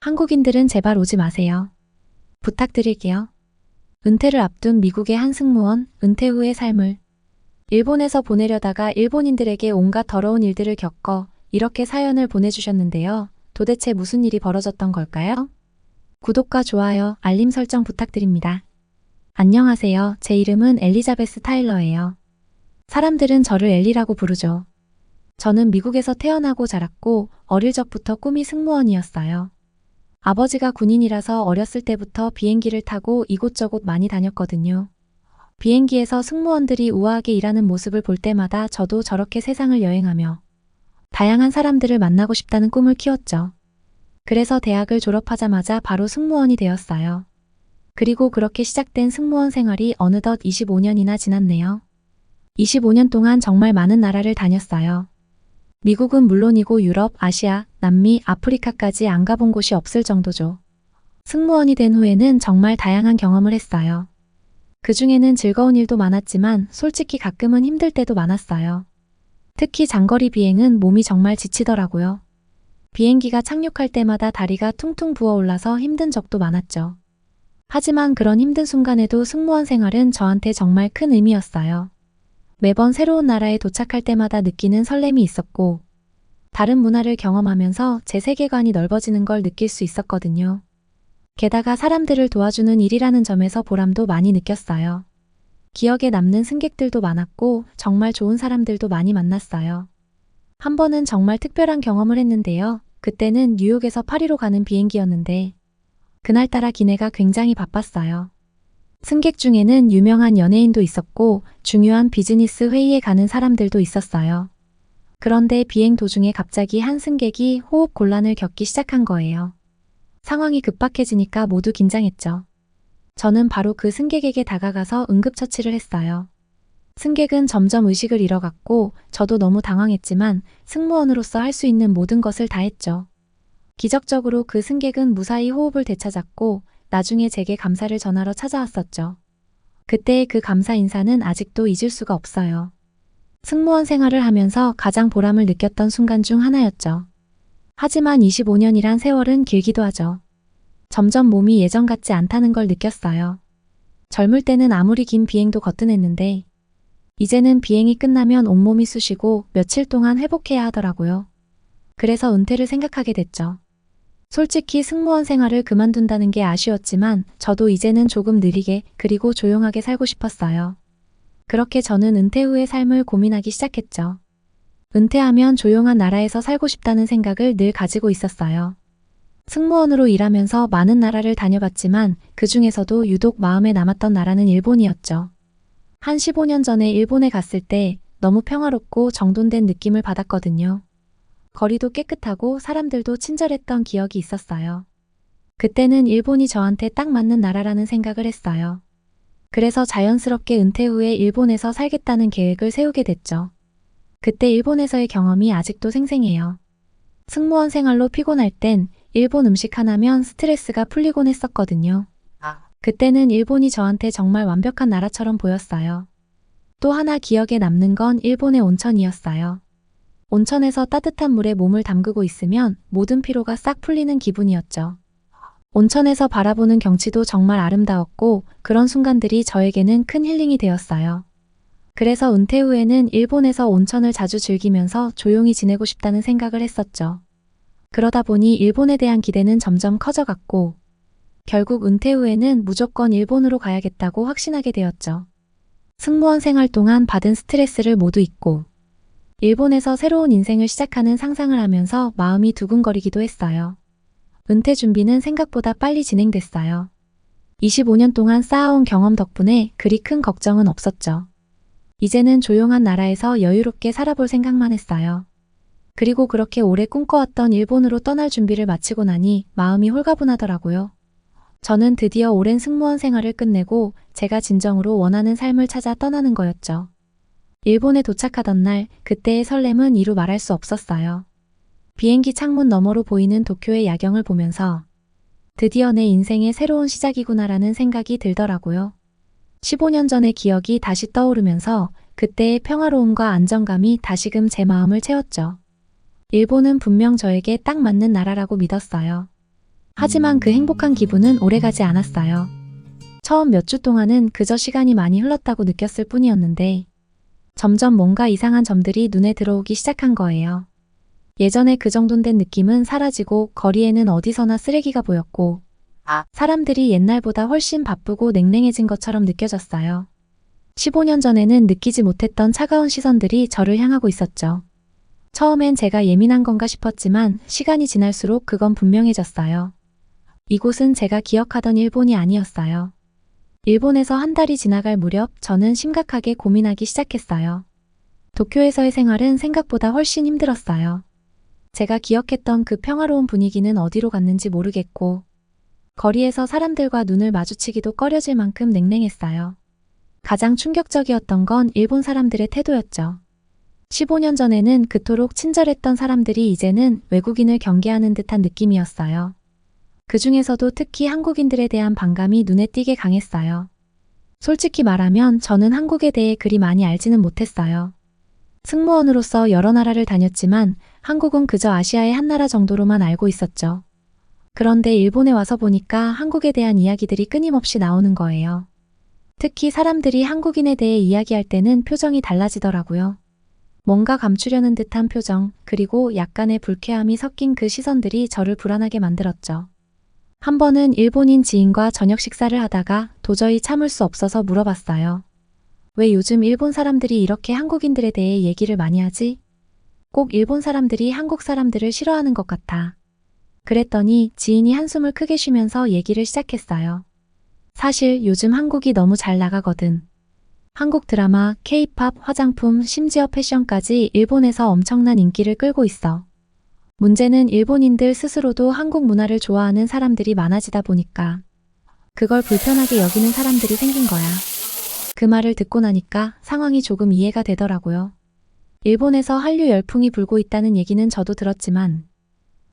한국인들은 제발 오지 마세요. 부탁드릴게요. 은퇴를 앞둔 미국의 한 승무원, 은퇴 후의 삶을 일본에서 보내려다가 일본인들에게 온갖 더러운 일들을 겪어 이렇게 사연을 보내주셨는데요. 도대체 무슨 일이 벌어졌던 걸까요? 구독과 좋아요, 알림 설정 부탁드립니다. 안녕하세요. 제 이름은 엘리자베스 타일러예요. 사람들은 저를 엘리라고 부르죠. 저는 미국에서 태어나고 자랐고 어릴 적부터 꿈이 승무원이었어요. 아버지가 군인이라서 어렸을 때부터 비행기를 타고 이곳저곳 많이 다녔거든요. 비행기에서 승무원들이 우아하게 일하는 모습을 볼 때마다 저도 저렇게 세상을 여행하며 다양한 사람들을 만나고 싶다는 꿈을 키웠죠. 그래서 대학을 졸업하자마자 바로 승무원이 되었어요. 그리고 그렇게 시작된 승무원 생활이 어느덧 25년이나 지났네요. 25년 동안 정말 많은 나라를 다녔어요. 미국은 물론이고 유럽, 아시아, 남미, 아프리카까지 안 가본 곳이 없을 정도죠. 승무원이 된 후에는 정말 다양한 경험을 했어요. 그 중에는 즐거운 일도 많았지만 솔직히 가끔은 힘들 때도 많았어요. 특히 장거리 비행은 몸이 정말 지치더라고요. 비행기가 착륙할 때마다 다리가 퉁퉁 부어올라서 힘든 적도 많았죠. 하지만 그런 힘든 순간에도 승무원 생활은 저한테 정말 큰 의미였어요. 매번 새로운 나라에 도착할 때마다 느끼는 설렘이 있었고, 다른 문화를 경험하면서 제 세계관이 넓어지는 걸 느낄 수 있었거든요. 게다가 사람들을 도와주는 일이라는 점에서 보람도 많이 느꼈어요. 기억에 남는 승객들도 많았고, 정말 좋은 사람들도 많이 만났어요. 한 번은 정말 특별한 경험을 했는데요. 그때는 뉴욕에서 파리로 가는 비행기였는데, 그날따라 기내가 굉장히 바빴어요. 승객 중에는 유명한 연예인도 있었고 중요한 비즈니스 회의에 가는 사람들도 있었어요. 그런데 비행 도중에 갑자기 한 승객이 호흡 곤란을 겪기 시작한 거예요. 상황이 급박해지니까 모두 긴장했죠. 저는 바로 그 승객에게 다가가서 응급처치를 했어요. 승객은 점점 의식을 잃어갔고 저도 너무 당황했지만 승무원으로서 할 수 있는 모든 것을 다 했죠. 기적적으로 그 승객은 무사히 호흡을 되찾았고 나중에 제게 감사를 전하러 찾아왔었죠. 그때의 그 감사 인사는 아직도 잊을 수가 없어요. 승무원 생활을 하면서 가장 보람을 느꼈던 순간 중 하나였죠. 하지만 25년이란 세월은 길기도 하죠. 점점 몸이 예전 같지 않다는 걸 느꼈어요. 젊을 때는 아무리 긴 비행도 거뜬했는데, 이제는 비행이 끝나면 온몸이 쑤시고 며칠 동안 회복해야 하더라고요. 그래서 은퇴를 생각하게 됐죠. 솔직히 승무원 생활을 그만둔다는 게 아쉬웠지만 저도 이제는 조금 느리게 그리고 조용하게 살고 싶었어요. 그렇게 저는 은퇴 후의 삶을 고민하기 시작했죠. 은퇴하면 조용한 나라에서 살고 싶다는 생각을 늘 가지고 있었어요. 승무원으로 일하면서 많은 나라를 다녀봤지만 그 중에서도 유독 마음에 남았던 나라는 일본이었죠. 한 15년 전에 일본에 갔을 때 너무 평화롭고 정돈된 느낌을 받았거든요. 거리도 깨끗하고 사람들도 친절했던 기억이 있었어요. 그때는 일본이 저한테 딱 맞는 나라라는 생각을 했어요. 그래서 자연스럽게 은퇴 후에 일본에서 살겠다는 계획을 세우게 됐죠. 그때 일본에서의 경험이 아직도 생생해요. 승무원 생활로 피곤할 땐 일본 음식 하나면 스트레스가 풀리곤 했었거든요. 그때는 일본이 저한테 정말 완벽한 나라처럼 보였어요. 또 하나 기억에 남는 건 일본의 온천이었어요. 온천에서 따뜻한 물에 몸을 담그고 있으면 모든 피로가 싹 풀리는 기분이었죠. 온천에서 바라보는 경치도 정말 아름다웠고 그런 순간들이 저에게는 큰 힐링이 되었어요. 그래서 은퇴 후에는 일본에서 온천을 자주 즐기면서 조용히 지내고 싶다는 생각을 했었죠. 그러다 보니 일본에 대한 기대는 점점 커져갔고 결국 은퇴 후에는 무조건 일본으로 가야겠다고 확신하게 되었죠. 승무원 생활 동안 받은 스트레스를 모두 잊고 일본에서 새로운 인생을 시작하는 상상을 하면서 마음이 두근거리기도 했어요. 은퇴 준비는 생각보다 빨리 진행됐어요. 25년 동안 쌓아온 경험 덕분에 그리 큰 걱정은 없었죠. 이제는 조용한 나라에서 여유롭게 살아볼 생각만 했어요. 그리고 그렇게 오래 꿈꿔왔던 일본으로 떠날 준비를 마치고 나니 마음이 홀가분하더라고요. 저는 드디어 오랜 승무원 생활을 끝내고 제가 진정으로 원하는 삶을 찾아 떠나는 거였죠. 일본에 도착하던 날 그때의 설렘은 이루 말할 수 없었어요. 비행기 창문 너머로 보이는 도쿄의 야경을 보면서 드디어 내 인생의 새로운 시작이구나라는 생각이 들더라고요. 15년 전의 기억이 다시 떠오르면서 그때의 평화로움과 안정감이 다시금 제 마음을 채웠죠. 일본은 분명 저에게 딱 맞는 나라라고 믿었어요. 하지만 그 행복한 기분은 오래가지 않았어요. 처음 몇 주 동안은 그저 시간이 많이 흘렀다고 느꼈을 뿐이었는데 점점 뭔가 이상한 점들이 눈에 들어오기 시작한 거예요. 예전에 그 정돈 된 느낌은 사라지고 거리에는 어디서나 쓰레기가 보였고 사람들이 옛날보다 훨씬 바쁘고 냉랭해진 것처럼 느껴졌어요. 15년 전에는 느끼지 못했던 차가운 시선들이 저를 향하고 있었죠. 처음엔 제가 예민한 건가 싶었지만 시간이 지날수록 그건 분명해졌어요. 이곳은 제가 기억하던 일본이 아니었어요. 일본에서 한 달이 지나갈 무렵 저는 심각하게 고민하기 시작했어요. 도쿄에서의 생활은 생각보다 훨씬 힘들었어요. 제가 기억했던 그 평화로운 분위기는 어디로 갔는지 모르겠고, 거리에서 사람들과 눈을 마주치기도 꺼려질 만큼 냉랭했어요. 가장 충격적이었던 건 일본 사람들의 태도였죠. 15년 전에는 그토록 친절했던 사람들이 이제는 외국인을 경계하는 듯한 느낌이었어요. 그 중에서도 특히 한국인들에 대한 반감이 눈에 띄게 강했어요. 솔직히 말하면 저는 한국에 대해 그리 많이 알지는 못했어요. 승무원으로서 여러 나라를 다녔지만 한국은 그저 아시아의 한 나라 정도로만 알고 있었죠. 그런데 일본에 와서 보니까 한국에 대한 이야기들이 끊임없이 나오는 거예요. 특히 사람들이 한국인에 대해 이야기할 때는 표정이 달라지더라고요. 뭔가 감추려는 듯한 표정, 그리고 약간의 불쾌함이 섞인 그 시선들이 저를 불안하게 만들었죠. 한 번은 일본인 지인과 저녁 식사를 하다가 도저히 참을 수 없어서 물어봤어요. 왜 요즘 일본 사람들이 이렇게 한국인들에 대해 얘기를 많이 하지? 꼭 일본 사람들이 한국 사람들을 싫어하는 것 같아. 그랬더니 지인이 한숨을 크게 쉬면서 얘기를 시작했어요. 사실 요즘 한국이 너무 잘 나가거든. 한국 드라마, 케이팝, 화장품, 심지어 패션까지 일본에서 엄청난 인기를 끌고 있어. 문제는 일본인들 스스로도 한국 문화를 좋아하는 사람들이 많아지다 보니까 그걸 불편하게 여기는 사람들이 생긴 거야. 그 말을 듣고 나니까 상황이 조금 이해가 되더라고요. 일본에서 한류 열풍이 불고 있다는 얘기는 저도 들었지만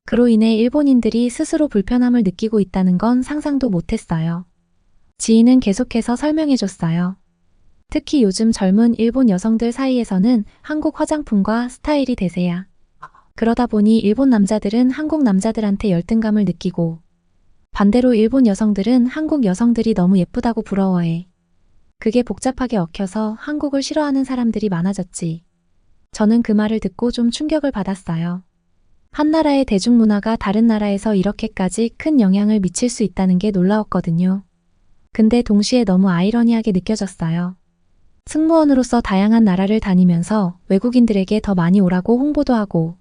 그로 인해 일본인들이 스스로 불편함을 느끼고 있다는 건 상상도 못했어요. 지인은 계속해서 설명해 줬어요. 특히 요즘 젊은 일본 여성들 사이에서는 한국 화장품과 스타일이 대세야. 그러다 보니 일본 남자들은 한국 남자들한테 열등감을 느끼고 반대로 일본 여성들은 한국 여성들이 너무 예쁘다고 부러워해. 그게 복잡하게 얽혀서 한국을 싫어하는 사람들이 많아졌지. 저는 그 말을 듣고 좀 충격을 받았어요. 한 나라의 대중문화가 다른 나라에서 이렇게까지 큰 영향을 미칠 수 있다는 게 놀라웠거든요. 근데 동시에 너무 아이러니하게 느껴졌어요. 승무원으로서 다양한 나라를 다니면서 외국인들에게 더 많이 오라고 홍보도 하고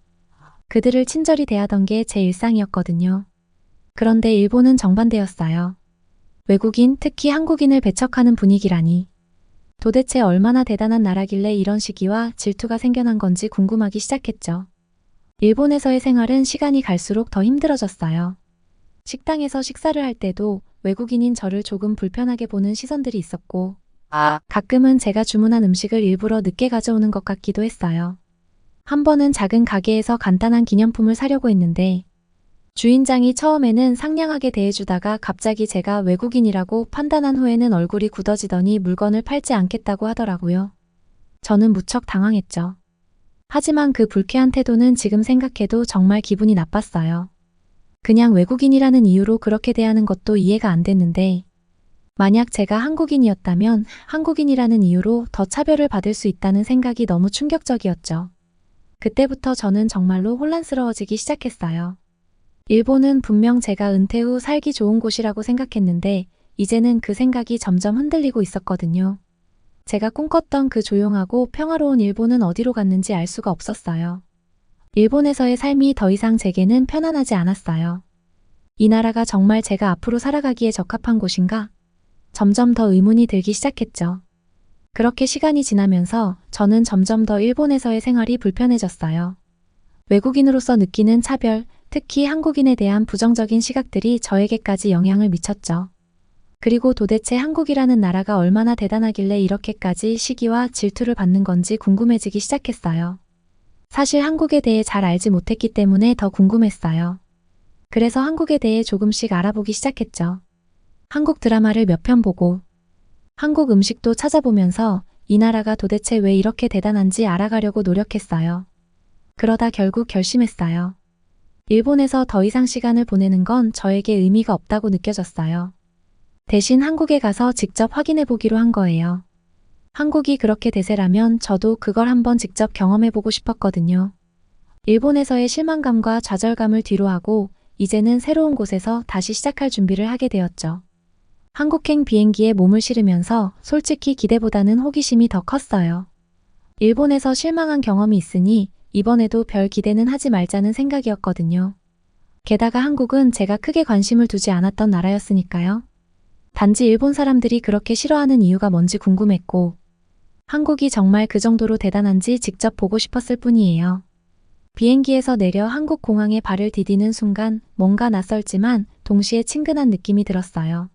그들을 친절히 대하던 게 제 일상이었거든요. 그런데 일본은 정반대였어요. 외국인, 특히 한국인을 배척하는 분위기라니. 도대체 얼마나 대단한 나라길래 이런 시기와 질투가 생겨난 건지 궁금하기 시작했죠. 일본에서의 생활은 시간이 갈수록 더 힘들어졌어요. 식당에서 식사를 할 때도 외국인인 저를 조금 불편하게 보는 시선들이 있었고, 가끔은 제가 주문한 음식을 일부러 늦게 가져오는 것 같기도 했어요. 한 번은 작은 가게에서 간단한 기념품을 사려고 했는데 주인장이 처음에는 상냥하게 대해주다가 갑자기 제가 외국인이라고 판단한 후에는 얼굴이 굳어지더니 물건을 팔지 않겠다고 하더라고요. 저는 무척 당황했죠. 하지만 그 불쾌한 태도는 지금 생각해도 정말 기분이 나빴어요. 그냥 외국인이라는 이유로 그렇게 대하는 것도 이해가 안 됐는데 만약 제가 한국인이었다면 한국인이라는 이유로 더 차별을 받을 수 있다는 생각이 너무 충격적이었죠. 그때부터 저는 정말로 혼란스러워지기 시작했어요. 일본은 분명 제가 은퇴 후 살기 좋은 곳이라고 생각했는데 이제는 그 생각이 점점 흔들리고 있었거든요. 제가 꿈꿨던 그 조용하고 평화로운 일본은 어디로 갔는지 알 수가 없었어요. 일본에서의 삶이 더 이상 제게는 편안하지 않았어요. 이 나라가 정말 제가 앞으로 살아가기에 적합한 곳인가? 점점 더 의문이 들기 시작했죠. 그렇게 시간이 지나면서 저는 점점 더 일본에서의 생활이 불편해졌어요. 외국인으로서 느끼는 차별, 특히 한국인에 대한 부정적인 시각들이 저에게까지 영향을 미쳤죠. 그리고 도대체 한국이라는 나라가 얼마나 대단하길래 이렇게까지 시기와 질투를 받는 건지 궁금해지기 시작했어요. 사실 한국에 대해 잘 알지 못했기 때문에 더 궁금했어요. 그래서 한국에 대해 조금씩 알아보기 시작했죠. 한국 드라마를 몇 편 보고 한국 음식도 찾아보면서 이 나라가 도대체 왜 이렇게 대단한지 알아가려고 노력했어요. 그러다 결국 결심했어요. 일본에서 더 이상 시간을 보내는 건 저에게 의미가 없다고 느껴졌어요. 대신 한국에 가서 직접 확인해 보기로 한 거예요. 한국이 그렇게 대세라면 저도 그걸 한번 직접 경험해 보고 싶었거든요. 일본에서의 실망감과 좌절감을 뒤로하고 이제는 새로운 곳에서 다시 시작할 준비를 하게 되었죠. 한국행 비행기에 몸을 실으면서 솔직히 기대보다는 호기심이 더 컸어요. 일본에서 실망한 경험이 있으니 이번에도 별 기대는 하지 말자는 생각이었거든요. 게다가 한국은 제가 크게 관심을 두지 않았던 나라였으니까요. 단지 일본 사람들이 그렇게 싫어하는 이유가 뭔지 궁금했고, 한국이 정말 그 정도로 대단한지 직접 보고 싶었을 뿐이에요. 비행기에서 내려 한국 공항에 발을 디디는 순간 뭔가 낯설지만 동시에 친근한 느낌이 들었어요.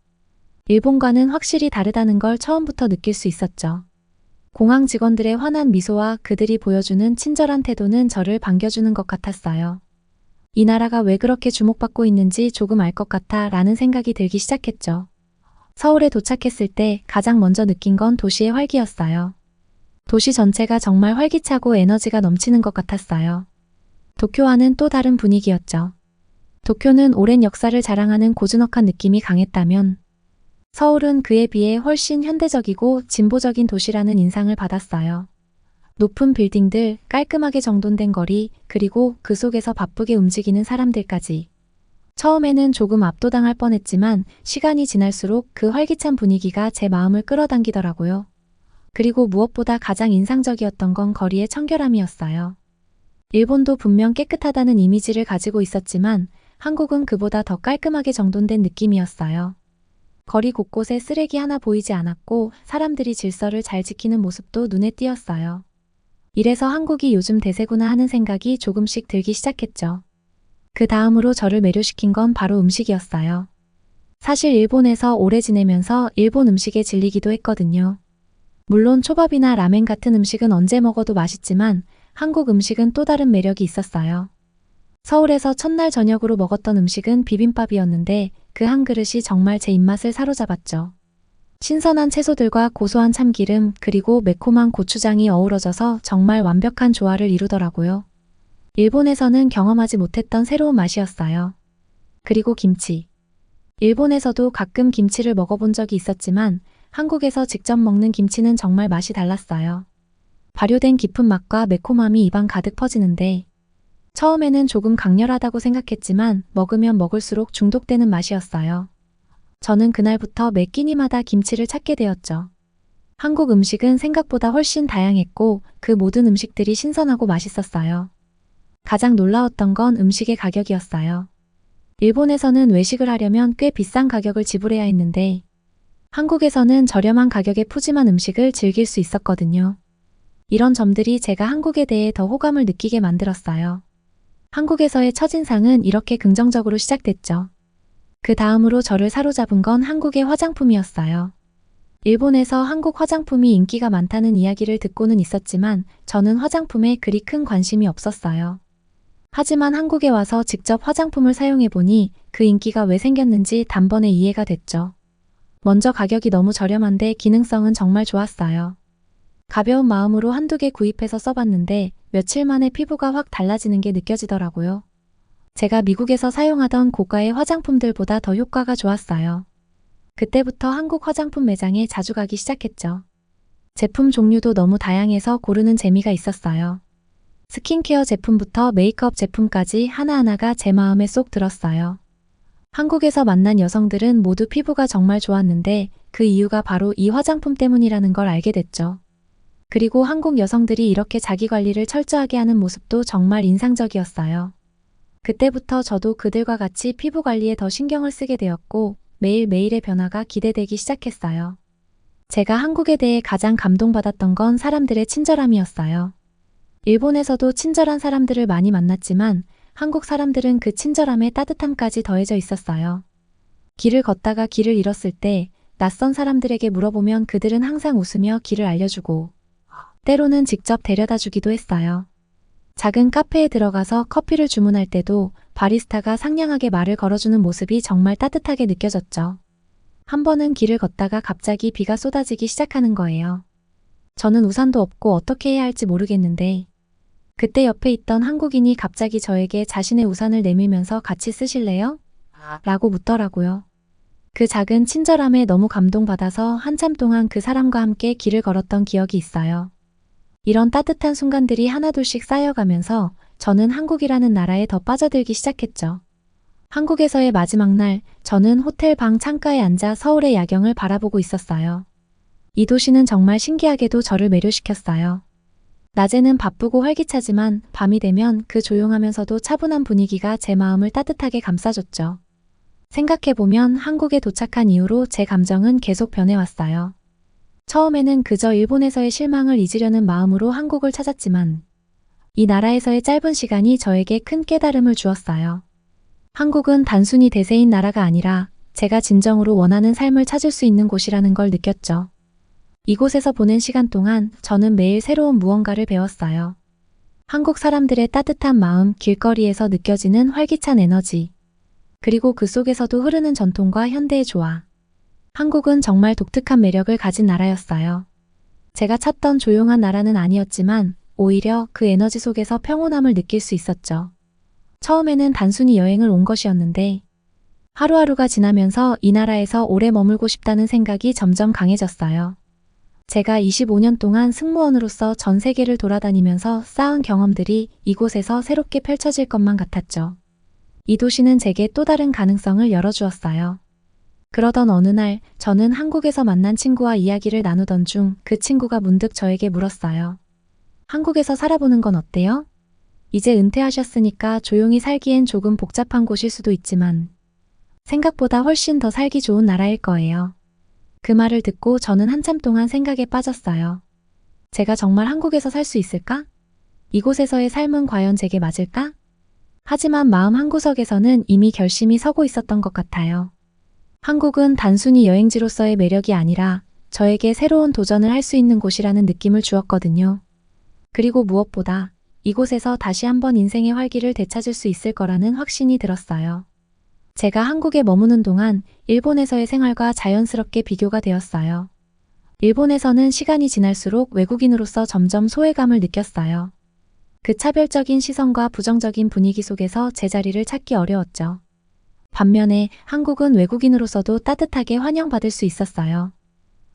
일본과는 확실히 다르다는 걸 처음부터 느낄 수 있었죠. 공항 직원들의 환한 미소와 그들이 보여주는 친절한 태도는 저를 반겨주는 것 같았어요. 이 나라가 왜 그렇게 주목받고 있는지 조금 알 것 같아 라는 생각이 들기 시작했죠. 서울에 도착했을 때 가장 먼저 느낀 건 도시의 활기였어요. 도시 전체가 정말 활기차고 에너지가 넘치는 것 같았어요. 도쿄와는 또 다른 분위기였죠. 도쿄는 오랜 역사를 자랑하는 고즈넉한 느낌이 강했다면 서울은 그에 비해 훨씬 현대적이고 진보적인 도시라는 인상을 받았어요. 높은 빌딩들, 깔끔하게 정돈된 거리, 그리고 그 속에서 바쁘게 움직이는 사람들까지. 처음에는 조금 압도당할 뻔했지만 시간이 지날수록 그 활기찬 분위기가 제 마음을 끌어당기더라고요. 그리고 무엇보다 가장 인상적이었던 건 거리의 청결함이었어요. 일본도 분명 깨끗하다는 이미지를 가지고 있었지만 한국은 그보다 더 깔끔하게 정돈된 느낌이었어요. 거리 곳곳에 쓰레기 하나 보이지 않았고 사람들이 질서를 잘 지키는 모습도 눈에 띄었어요. 이래서 한국이 요즘 대세구나 하는 생각이 조금씩 들기 시작했죠. 그 다음으로 저를 매료시킨 건 바로 음식이었어요. 사실 일본에서 오래 지내면서 일본 음식에 질리기도 했거든요. 물론 초밥이나 라멘 같은 음식은 언제 먹어도 맛있지만 한국 음식은 또 다른 매력이 있었어요. 서울에서 첫날 저녁으로 먹었던 음식은 비빔밥이었는데 그 한 그릇이 정말 제 입맛을 사로잡았죠. 신선한 채소들과 고소한 참기름 그리고 매콤한 고추장이 어우러져서 정말 완벽한 조화를 이루더라고요. 일본에서는 경험하지 못했던 새로운 맛이었어요. 그리고 김치. 일본에서도 가끔 김치를 먹어본 적이 있었지만 한국에서 직접 먹는 김치는 정말 맛이 달랐어요. 발효된 깊은 맛과 매콤함이 입안 가득 퍼지는데 처음에는 조금 강렬하다고 생각했지만 먹으면 먹을수록 중독되는 맛이었어요. 저는 그날부터 매 끼니마다 김치를 찾게 되었죠. 한국 음식은 생각보다 훨씬 다양했고 그 모든 음식들이 신선하고 맛있었어요. 가장 놀라웠던 건 음식의 가격이었어요. 일본에서는 외식을 하려면 꽤 비싼 가격을 지불해야 했는데 한국에서는 저렴한 가격에 푸짐한 음식을 즐길 수 있었거든요. 이런 점들이 제가 한국에 대해 더 호감을 느끼게 만들었어요. 한국에서의 첫인상은 이렇게 긍정적으로 시작됐죠. 그 다음으로 저를 사로잡은 건 한국의 화장품이었어요. 일본에서 한국 화장품이 인기가 많다는 이야기를 듣고는 있었지만 저는 화장품에 그리 큰 관심이 없었어요. 하지만 한국에 와서 직접 화장품을 사용해보니 그 인기가 왜 생겼는지 단번에 이해가 됐죠. 먼저 가격이 너무 저렴한데 기능성은 정말 좋았어요. 가벼운 마음으로 한두 개 구입해서 써봤는데 며칠 만에 피부가 확 달라지는 게 느껴지더라고요. 제가 미국에서 사용하던 고가의 화장품들보다 더 효과가 좋았어요. 그때부터 한국 화장품 매장에 자주 가기 시작했죠. 제품 종류도 너무 다양해서 고르는 재미가 있었어요. 스킨케어 제품부터 메이크업 제품까지 하나하나가 제 마음에 쏙 들었어요. 한국에서 만난 여성들은 모두 피부가 정말 좋았는데 그 이유가 바로 이 화장품 때문이라는 걸 알게 됐죠. 그리고 한국 여성들이 이렇게 자기 관리를 철저하게 하는 모습도 정말 인상적이었어요. 그때부터 저도 그들과 같이 피부 관리에 더 신경을 쓰게 되었고 매일매일의 변화가 기대되기 시작했어요. 제가 한국에 대해 가장 감동받았던 건 사람들의 친절함이었어요. 일본에서도 친절한 사람들을 많이 만났지만 한국 사람들은 그 친절함에 따뜻함까지 더해져 있었어요. 길을 걷다가 길을 잃었을 때 낯선 사람들에게 물어보면 그들은 항상 웃으며 길을 알려주고 때로는 직접 데려다 주기도 했어요. 작은 카페에 들어가서 커피를 주문할 때도 바리스타가 상냥하게 말을 걸어주는 모습이 정말 따뜻하게 느껴졌죠. 한 번은 길을 걷다가 갑자기 비가 쏟아지기 시작하는 거예요. 저는 우산도 없고 어떻게 해야 할지 모르겠는데 그때 옆에 있던 한국인이 갑자기 저에게 자신의 우산을 내밀면서 같이 쓰실래요? 라고 묻더라고요. 그 작은 친절함에 너무 감동받아서 한참 동안 그 사람과 함께 길을 걸었던 기억이 있어요. 이런 따뜻한 순간들이 하나둘씩 쌓여가면서 저는 한국이라는 나라에 더 빠져들기 시작했죠. 한국에서의 마지막 날, 저는 호텔 방 창가에 앉아 서울의 야경을 바라보고 있었어요. 이 도시는 정말 신기하게도 저를 매료시켰어요. 낮에는 바쁘고 활기차지만 밤이 되면 그 조용하면서도 차분한 분위기가 제 마음을 따뜻하게 감싸줬죠. 생각해보면 한국에 도착한 이후로 제 감정은 계속 변해왔어요. 처음에는 그저 일본에서의 실망을 잊으려는 마음으로 한국을 찾았지만 이 나라에서의 짧은 시간이 저에게 큰 깨달음을 주었어요. 한국은 단순히 대세인 나라가 아니라 제가 진정으로 원하는 삶을 찾을 수 있는 곳이라는 걸 느꼈죠. 이곳에서 보낸 시간 동안 저는 매일 새로운 무언가를 배웠어요. 한국 사람들의 따뜻한 마음, 길거리에서 느껴지는 활기찬 에너지, 그리고 그 속에서도 흐르는 전통과 현대의 조화. 한국은 정말 독특한 매력을 가진 나라였어요. 제가 찾던 조용한 나라는 아니었지만 오히려 그 에너지 속에서 평온함을 느낄 수 있었죠. 처음에는 단순히 여행을 온 것이었는데 하루하루가 지나면서 이 나라에서 오래 머물고 싶다는 생각이 점점 강해졌어요. 제가 25년 동안 승무원으로서 전 세계를 돌아다니면서 쌓은 경험들이 이곳에서 새롭게 펼쳐질 것만 같았죠. 이 도시는 제게 또 다른 가능성을 열어주었어요. 그러던 어느 날 저는 한국에서 만난 친구와 이야기를 나누던 중 그 친구가 문득 저에게 물었어요. 한국에서 살아보는 건 어때요? 이제 은퇴하셨으니까 조용히 살기엔 조금 복잡한 곳일 수도 있지만 생각보다 훨씬 더 살기 좋은 나라일 거예요. 그 말을 듣고 저는 한참 동안 생각에 빠졌어요. 제가 정말 한국에서 살 수 있을까? 이곳에서의 삶은 과연 제게 맞을까? 하지만 마음 한구석에서는 이미 결심이 서고 있었던 것 같아요. 한국은 단순히 여행지로서의 매력이 아니라 저에게 새로운 도전을 할 수 있는 곳이라는 느낌을 주었거든요. 그리고 무엇보다 이곳에서 다시 한번 인생의 활기를 되찾을 수 있을 거라는 확신이 들었어요. 제가 한국에 머무는 동안 일본에서의 생활과 자연스럽게 비교가 되었어요. 일본에서는 시간이 지날수록 외국인으로서 점점 소외감을 느꼈어요. 그 차별적인 시선과 부정적인 분위기 속에서 제자리를 찾기 어려웠죠. 반면에 한국은 외국인으로서도 따뜻하게 환영받을 수 있었어요.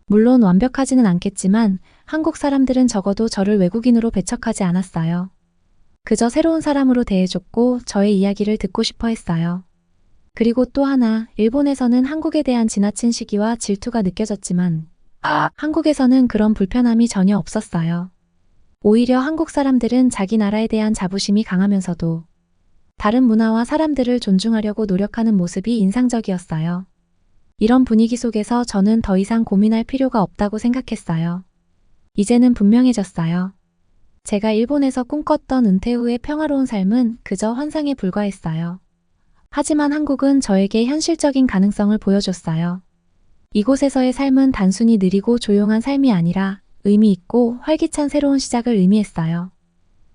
물론 완벽하지는 않겠지만 한국 사람들은 적어도 저를 외국인으로 배척하지 않았어요. 그저 새로운 사람으로 대해줬고 저의 이야기를 듣고 싶어 했어요. 그리고 또 하나, 일본에서는 한국에 대한 지나친 시기와 질투가 느껴졌지만, 한국에서는 그런 불편함이 전혀 없었어요. 오히려 한국 사람들은 자기 나라에 대한 자부심이 강하면서도 다른 문화와 사람들을 존중하려고 노력하는 모습이 인상적이었어요. 이런 분위기 속에서 저는 더 이상 고민할 필요가 없다고 생각했어요. 이제는 분명해졌어요. 제가 일본에서 꿈꿨던 은퇴 후의 평화로운 삶은 그저 환상에 불과했어요. 하지만 한국은 저에게 현실적인 가능성을 보여줬어요. 이곳에서의 삶은 단순히 느리고 조용한 삶이 아니라 의미 있고 활기찬 새로운 시작을 의미했어요.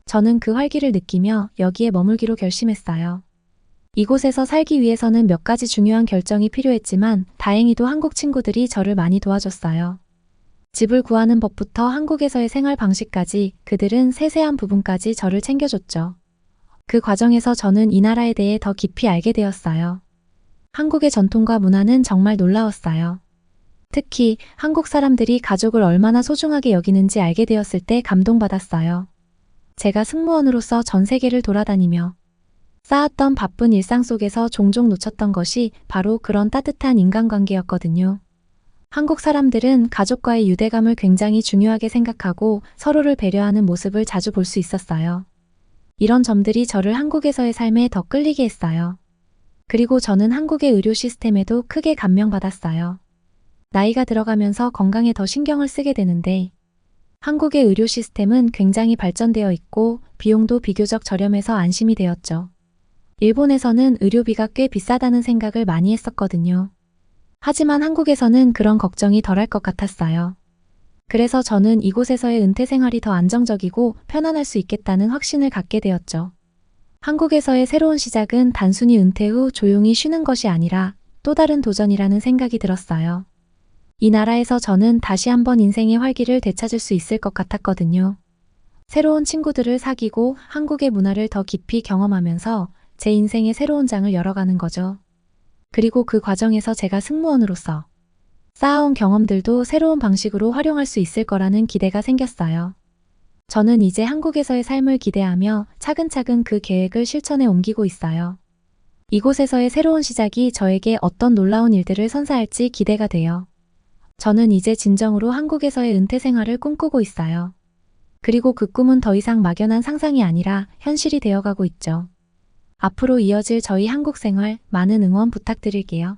저는 그 활기를 느끼며 여기에 머물기로 결심했어요. 이곳에서 살기 위해서는 몇 가지 중요한 결정이 필요했지만 다행히도 한국 친구들이 저를 많이 도와줬어요. 집을 구하는 법부터 한국에서의 생활 방식까지 그들은 세세한 부분까지 저를 챙겨줬죠. 그 과정에서 저는 이 나라에 대해 더 깊이 알게 되었어요. 한국의 전통과 문화는 정말 놀라웠어요. 특히 한국 사람들이 가족을 얼마나 소중하게 여기는지 알게 되었을 때 감동받았어요. 제가 승무원으로서 전 세계를 돌아다니며 쌓았던 바쁜 일상 속에서 종종 놓쳤던 것이 바로 그런 따뜻한 인간관계였거든요. 한국 사람들은 가족과의 유대감을 굉장히 중요하게 생각하고 서로를 배려하는 모습을 자주 볼 수 있었어요. 이런 점들이 저를 한국에서의 삶에 더 끌리게 했어요. 그리고 저는 한국의 의료 시스템에도 크게 감명받았어요. 나이가 들어가면서 건강에 더 신경을 쓰게 되는데 한국의 의료 시스템은 굉장히 발전되어 있고 비용도 비교적 저렴해서 안심이 되었죠. 일본에서는 의료비가 꽤 비싸다는 생각을 많이 했었거든요. 하지만 한국에서는 그런 걱정이 덜할 것 같았어요. 그래서 저는 이곳에서의 은퇴 생활이 더 안정적이고 편안할 수 있겠다는 확신을 갖게 되었죠. 한국에서의 새로운 시작은 단순히 은퇴 후 조용히 쉬는 것이 아니라 또 다른 도전이라는 생각이 들었어요. 이 나라에서 저는 다시 한번 인생의 활기를 되찾을 수 있을 것 같았거든요. 새로운 친구들을 사귀고 한국의 문화를 더 깊이 경험하면서 제 인생의 새로운 장을 열어가는 거죠. 그리고 그 과정에서 제가 승무원으로서 쌓아온 경험들도 새로운 방식으로 활용할 수 있을 거라는 기대가 생겼어요. 저는 이제 한국에서의 삶을 기대하며 차근차근 그 계획을 실천에 옮기고 있어요. 이곳에서의 새로운 시작이 저에게 어떤 놀라운 일들을 선사할지 기대가 돼요. 저는 이제 진정으로 한국에서의 은퇴 생활을 꿈꾸고 있어요. 그리고 그 꿈은 더 이상 막연한 상상이 아니라 현실이 되어가고 있죠. 앞으로 이어질 저희 한국 생활 많은 응원 부탁드릴게요.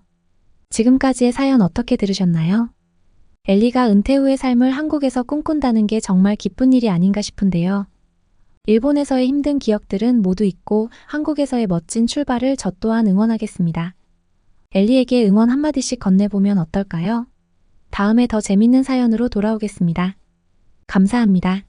지금까지의 사연 어떻게 들으셨나요? 엘리가 은퇴 후의 삶을 한국에서 꿈꾼다는 게 정말 기쁜 일이 아닌가 싶은데요. 일본에서의 힘든 기억들은 모두 잊고 한국에서의 멋진 출발을 저 또한 응원하겠습니다. 엘리에게 응원 한마디씩 건네보면 어떨까요? 다음에 더 재밌는 사연으로 돌아오겠습니다. 감사합니다.